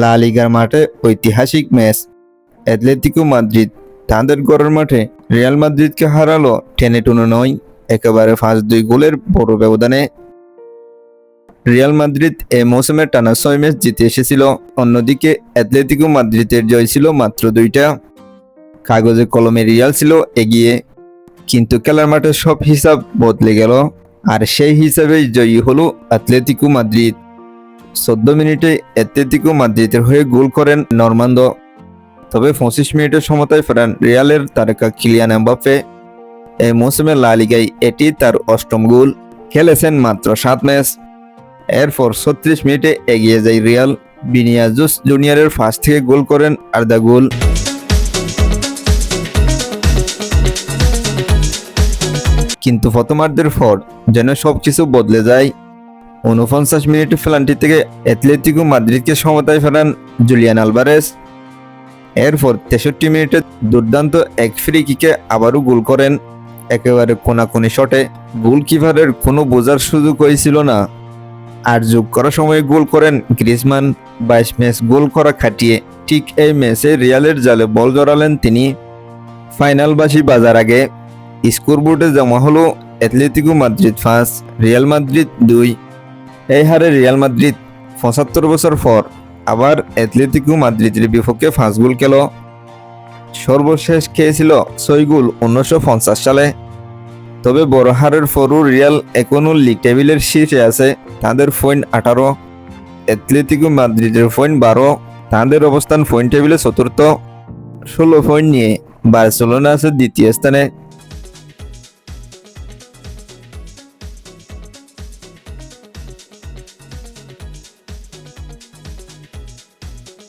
লা লিগার মাঠে ঐতিহাসিক ম্যাচ। অ্যাথলেটিকো মাদ্রিদ তাদের ঘরের মাঠে রিয়াল মাদ্রিদকে হারালো টেনে টুনে নয়, একেবারে পাঁচ দুই গোলের বড় ব্যবধানে। রিয়াল মাদ্রিদ এ মৌসুমে টানা ছয় ম্যাচ জিতে এসেছিল, অন্যদিকে অ্যাথলেটিকো মাদ্রিদের জয় ছিল মাত্র দুইটা। কাগজে কলমে রিয়াল ছিল এগিয়ে, কিন্তু খেলার মাঠে সব হিসাব বদলে গেল, আর সেই হিসাবেই জয়ী হলো অ্যাথলেটিকো মাদ্রিদ। চোদ্দ মিনিটে অ্যাথলেটিকো মাদ্রিদের হয়ে গোল করেন নর্মান্দো। তবে পঁচিশ মিনিটের সমতায় ফেরান রিয়ালের তারকা কিলিয়ান এমবাপ্পে। এই মৌসুমে লা লিগায় এটি তার অষ্টম গোল। খেলেছেন মাত্র সাত ম্যাচ। এরপর ছত্রিশ মিনিটে এগিয়ে যায় রিয়াল। বিনিয়াজুস জুনিয়রের ফার্স্ট থেকে গোল করেন আর্ধা গোল। কিন্তু প্রথমার্ধের পর যেন সবকিছু বদলে যায়। উনপঞ্চাশ মিনিট ফেলান্টি থেকে অ্যাথলেটিকো মাদ্রিদকে সমতায় ফেরান জুলিয়ান আলভারেস এরপর তেষট্টি মিনিটে দুর্দান্ত এক ফ্রি কিকে আবারও গোল করেন। একেবারে কোনাকুনি শটে গোলকিপারের কোনো বোঝার সুযোগ হয়েছিল না। আর যোগ করার সময় গোল করেন গ্রিজমান। বাইশ ম্যাচ গোল করা খাটিয়ে ঠিক এই ম্যাচে রিয়ালের জালে বল জড়ালেন তিনি। ফাইনালবাসী বাজার আগে স্কোরবোর্ডে জমা হলো অ্যাথলেটিকো মাদ্রিদ পাঁচ রিয়াল মাদ্রিদ দুই। এই হারে রিয়াল মাদ্রিদ পঁচাত্তর বছর পর আবার অ্যাথলেটিকো মাদ্রিদের বিপক্ষে পাঁচ গোল খেল। সর্বশেষ খেয়েছিল ছয় গোল উনিশশো পঞ্চাশ সালে। তবে বড় হারের পরও রিয়াল এখনও লিগ টেবিলের শীর্ষে আছে, তাদের পয়েন্ট আঠারো। অ্যাথলেটিকো মাদ্রিদের পয়েন্ট বারো, তাদের অবস্থান পয়েন্ট টেবিলে চতুর্থ। ষোলো পয়েন্ট নিয়ে বার্সেলোনা আছে দ্বিতীয় স্থানে।